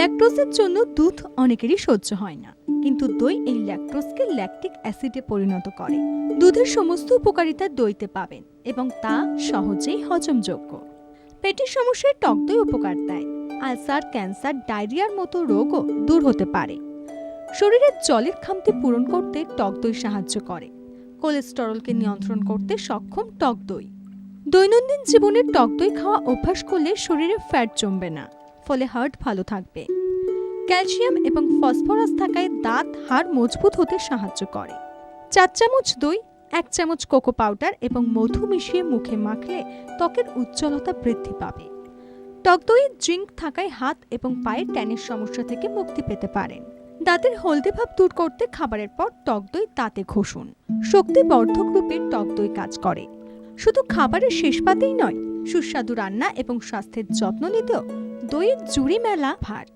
ল্যাকটোজের জন্য দুধ অনেকেরই সহ্য হয় না। কিন্তু দই এই ল্যাকটোজকে ল্যাকটিক অ্যাসিডে পরিণত করে। দুধের সমস্ত উপকারিতা দইতে পাবেন এবং তা সহজেই হজমযোগ্য। পেটের সমস্যায় টক দই উপকার দেয়। আলসার, ক্যান্সার, ডায়রিয়ার মতো রোগও দূর হতে পারে। শরীরের জলের খামতি পূরণ করতে টক দই সাহায্য করে। কোলেস্টেরলকে নিয়ন্ত্রণ করতে সক্ষম টক দই। দৈনন্দিন জীবনে টক দই খাওয়া অভ্যাস করলে শরীরে ফ্যাট জমবে না। ফলে হার্ট ভালো থাকবে। ক্যালসিয়াম এবং ফসফরাস থাকায় দাঁত, হাড় মজবুত হতে সাহায্য করে। চার চামচ দই, এক চামচ কোকো পাউডার এবং মধু মিশিয়ে মুখে মাখলে ত্বকের উজ্জ্বলতা বৃদ্ধি পাবে। টক দই, জিঙ্ক থাকায় হাত এবং পায়ের ট্যানের সমস্যা থেকে মুক্তি পেতে পারেন। দাঁতের হলদে ভাব দূর করতে খাবারের পর টক দই দাঁতে ঘষুন। শক্তিবর্ধক রূপে টক দই কাজ করে। শুধু খাবারের শেষ পাতেই নয়, সুস্বাদু রান্না এবং স্বাস্থ্যের যত্ন নিতেও দইয়ের জুড়ি মেলা ভার।